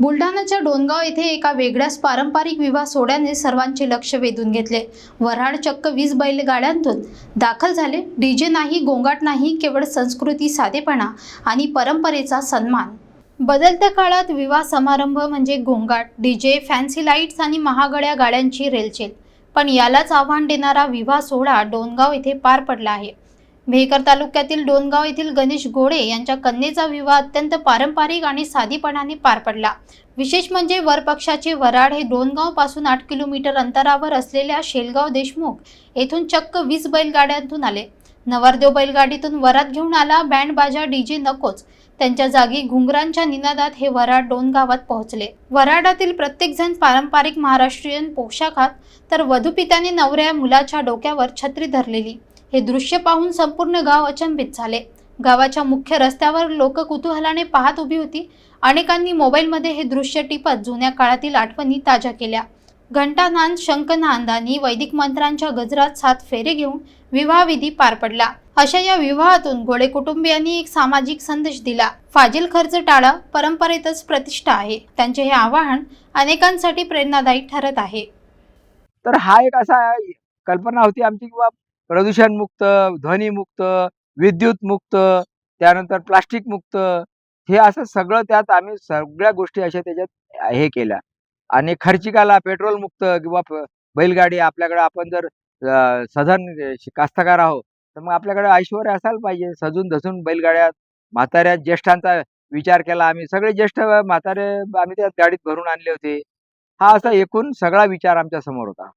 बुलढाणाच्या डोनगाव येथे एका वेगळ्याच पारंपरिक विवाह सोहळ्याने सर्वांचे लक्ष वेधून घेतले. वऱ्हाड चक्क वीस बैलगाड्यांतून दाखल झाले. डीजे नाही गोंगाट नाही केवळ संस्कृती साधेपणा आणि परंपरेचा सन्मान. बदलत्या काळात विवाह समारंभ म्हणजे गोंगाट डीजे फॅन्सी लाईट्स आणि महागड्या गाड्यांची रेलचेल. पण यालाच आव्हान देणारा विवाह सोहळा डोनगाव येथे पार पडला आहे. मेहकर तालुक्यातील डोनगाव येथील गणेश घोडे यांच्या कन्येचा विवाह अत्यंत पारंपरिक आणि साधीपणाने पार पडला. विशेष म्हणजे वरपक्षाचे वराड हे डोनगावपासून आठ किलोमीटर अंतरावर असलेल्या शेलगाव देशमुख येथून चक्क वीस बैलगाड्यांतून आले. नवरदेव बैलगाडीतून वरात घेऊन आला बँड बाजा डीजे नकोच. त्यांच्या जागी घुंगरांच्या निनादात हे वराड डोनगावात पोहोचले. वराडातील प्रत्येक जण पारंपरिक महाराष्ट्रीयन पोशाखात तर वधूपित्याने नवऱ्या मुलाच्या डोक्यावर छत्री धरलेली. हे दृश्य पाहून संपूर्ण गाव अचंबित झाले. गावाच्या मुख्य रस्त्यावर लोक कुतूहलाने पाहत उभी होती. अनेकांनी मोबाईलमध्ये हे दृश्य टिपत जुन्या काळातील आठवणी ताज्या केल्या. घंटानांद शंखनाद वैदिक मंत्रांच्या गजरात सात फेरे घेऊन विवाहविधी पार पडला. अशा या विवाहातून गोळे कुटुंबियांनी एक सामाजिक संदेश दिला. फाजील खर्च टाळा परंपरेतच प्रतिष्ठा आहे. त्यांचे हे आवाहन अनेकांसाठी प्रेरणादायी ठरत आहे. तर हा एक असा कल्पना होती आमची किंवा प्रदूषण मुक्त ध्वनी मुक्त विद्युत मुक्त त्यानंतर प्लास्टिक मुक्त हे असं सगळं त्यात आम्ही सगळ्या गोष्टी अशा त्याच्यात हे केल्या. आणि खर्चिकाला पेट्रोल मुक्त किंवा बैलगाडी आपल्याकडे आपण जर अं, सधन कास्तकार आहोत तर मग आपल्याकडे ऐश्वर्य असायला पाहिजे. सजून धसून बैलगाड्यात म्हाताऱ्या ज्येष्ठांचा विचार केला आम्ही. सगळे ज्येष्ठ म्हातारे आम्ही त्या गाडीत भरून आणले होते. हा असा एकूण सगळा विचार आमच्यासमोर होता.